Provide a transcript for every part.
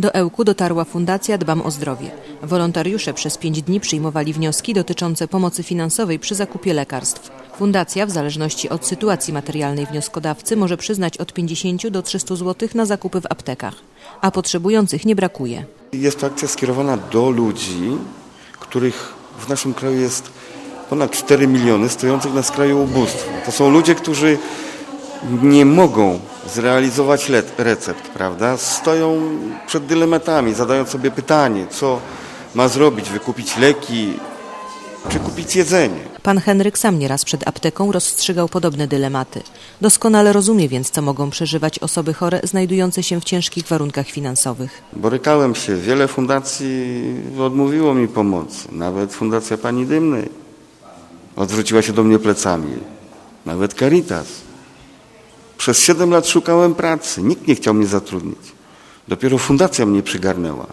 Do Ełku dotarła Fundacja Dbam o Zdrowie. Wolontariusze przez pięć dni przyjmowali wnioski dotyczące pomocy finansowej przy zakupie lekarstw. Fundacja, w zależności od sytuacji materialnej wnioskodawcy, może przyznać od 50 do 300 zł na zakupy w aptekach, a potrzebujących nie brakuje. Jest to akcja skierowana do ludzi, których w naszym kraju jest ponad 4 miliony stojących na skraju ubóstwa. To są ludzie, którzy nie mogą zrealizować le- recept, prawda? Stoją przed dylematami, zadają sobie pytanie, co ma zrobić, wykupić leki, czy kupić jedzenie. Pan Henryk sam nieraz przed apteką rozstrzygał podobne dylematy. Doskonale rozumie więc, co mogą przeżywać osoby chore znajdujące się w ciężkich warunkach finansowych. Borykałem się, wiele fundacji odmówiło mi pomocy, nawet Fundacja Pani Dymnej odwróciła się do mnie plecami, nawet Caritas. Przez 7 lat szukałem pracy, nikt nie chciał mnie zatrudnić. Dopiero fundacja mnie przygarnęła.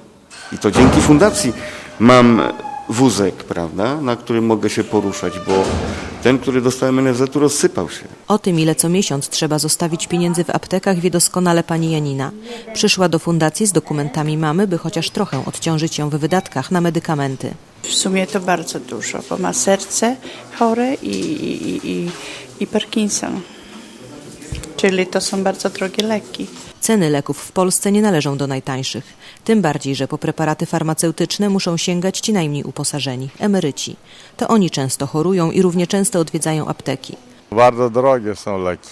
I to dzięki fundacji mam wózek, prawda, na którym mogę się poruszać, bo ten, który dostałem NFZ-u rozsypał się. O tym, ile co miesiąc trzeba zostawić pieniędzy w aptekach, wie doskonale pani Janina. Przyszła do fundacji z dokumentami mamy, by chociaż trochę odciążyć ją w wydatkach na medykamenty. W sumie to bardzo dużo, bo ma serce chore i, i, i, i Parkinson. Czyli to są bardzo drogie leki. Ceny leków w Polsce nie należą do najtańszych. Tym bardziej, że po preparaty farmaceutyczne muszą sięgać ci najmniej uposażeni, emeryci. To oni często chorują i równie często odwiedzają apteki. Bardzo drogie są leki.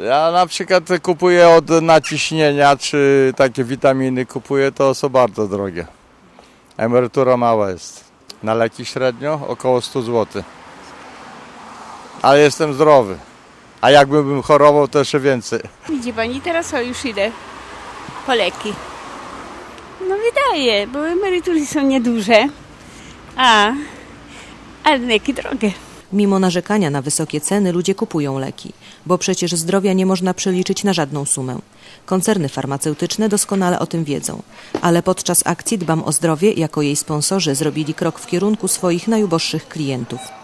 Ja na przykład kupuję od naciśnienia, czy takie witaminy kupuję, to są bardzo drogie. Emerytura mała jest. Na leki średnio około 100 zł. Ale jestem zdrowy. A jakbym chorował, to jeszcze więcej. Widzi pani, teraz o już idę po leki. No wydaje, bo emerytury są nieduże, a, ale leki drogie. Mimo narzekania na wysokie ceny ludzie kupują leki, bo przecież zdrowia nie można przeliczyć na żadną sumę. Koncerny farmaceutyczne doskonale o tym wiedzą, ale podczas akcji Dbam o Zdrowie jako jej sponsorzy zrobili krok w kierunku swoich najuboższych klientów.